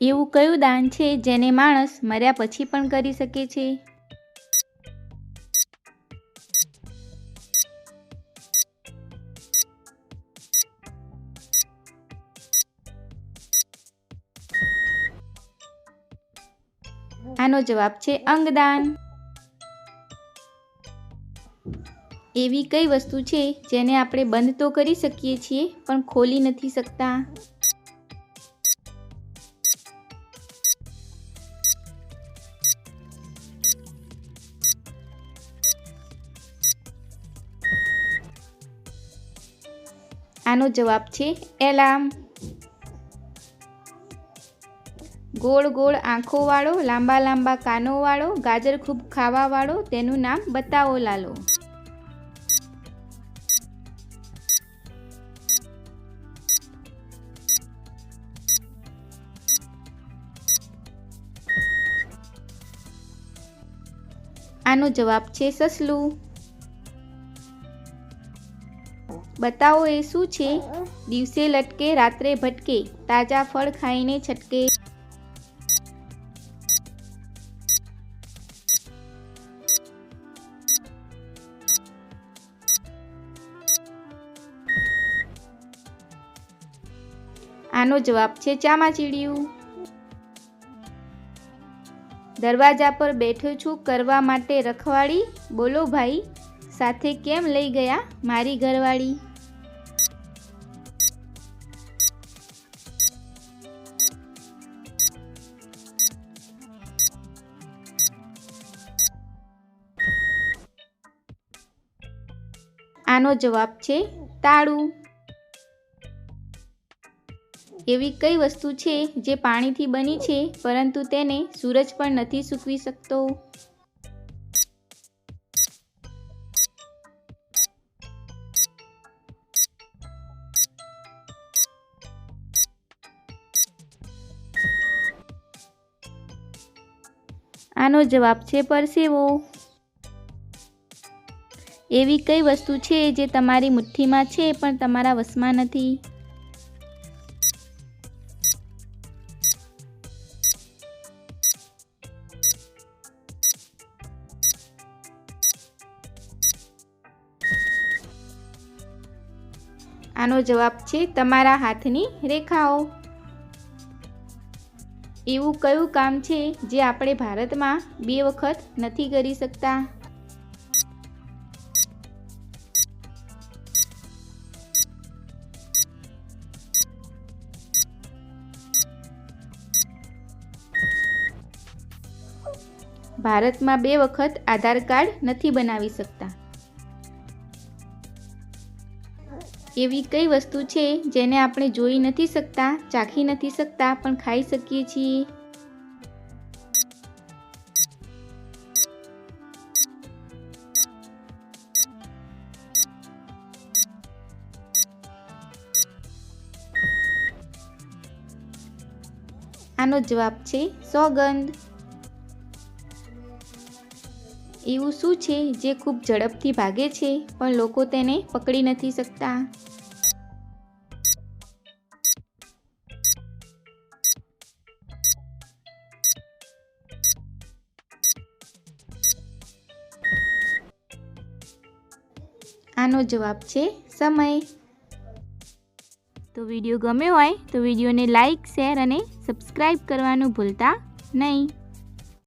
એવું કયું દાન છે જેને માણસ મર્યા પછી પણ કરી શકે છે? આનો જવાબ છે અંગદાન. એવી કઈ વસ્તુ છે જેને આપણે બંધ તો કરી શકીએ છીએ, પણ ખોલી નથી શકતા? આનો જવાબ છે એલાર્મ. ગોળ ગોળ આંખોવાળો, લાંબા લાંબા કાનોવાળો, ગાજર ખૂબ ખાવાવાળો, તેનું નામ બતાવો લાલો. આનો જવાબ છે સસલું. બતાવો એ શું છે? દિવસે લટકે, રાત્રે ભટકે, તાજા ફળ ખાઈને છટકે. આનો જવાબ છે ચામાચીડિયું. દરવાજા પર બેઠો છું કરવા માટે રખવાડી બોલો ભાઈ. સાથે કેમ લઈ ગયા મારી ઘરવાળી? આનો જવાબ છે તાળું. એવી કઈ વસ્તુ છે જે પાણીથી બની છે, પરંતુ તેને સૂરજ પણ નથી સૂકવી શકતો? આનો જવાબ છે પરસેવો. એવી કઈ વસ્તુ છે જે તમારી મુઠ્ઠીમાં છે પણ તમારા વશમાં નથી? આનો જવાબ છે તમારા હાથની રેખાઓ. એવું કયું કામ છે જે આપણે ભારતમાં બે વખત નથી કરી શકતા? ભારતમાં બે વખત આધાર કાર્ડ નથી બનાવી શકતા. એવી કઈ વસ્તુ છે જેને આપણે જોઈ નથી શકતા, ચાખી નથી શકતા, પણ ખાઈ શકીએ છીએ? આનો જવાબ છે સોગંધ એવું શું છે જે ખૂબ ઝડપથી ભાગે છે, પણ લોકો તેને પકડી નથી શકતા? આનો જવાબ છે સમય. તો વીડિયો ગમ્યો હોય તો વિડીયોને લાઈક, શેર અને સબસ્ક્રાઈબ કરવાનું ભૂલતા નહીં.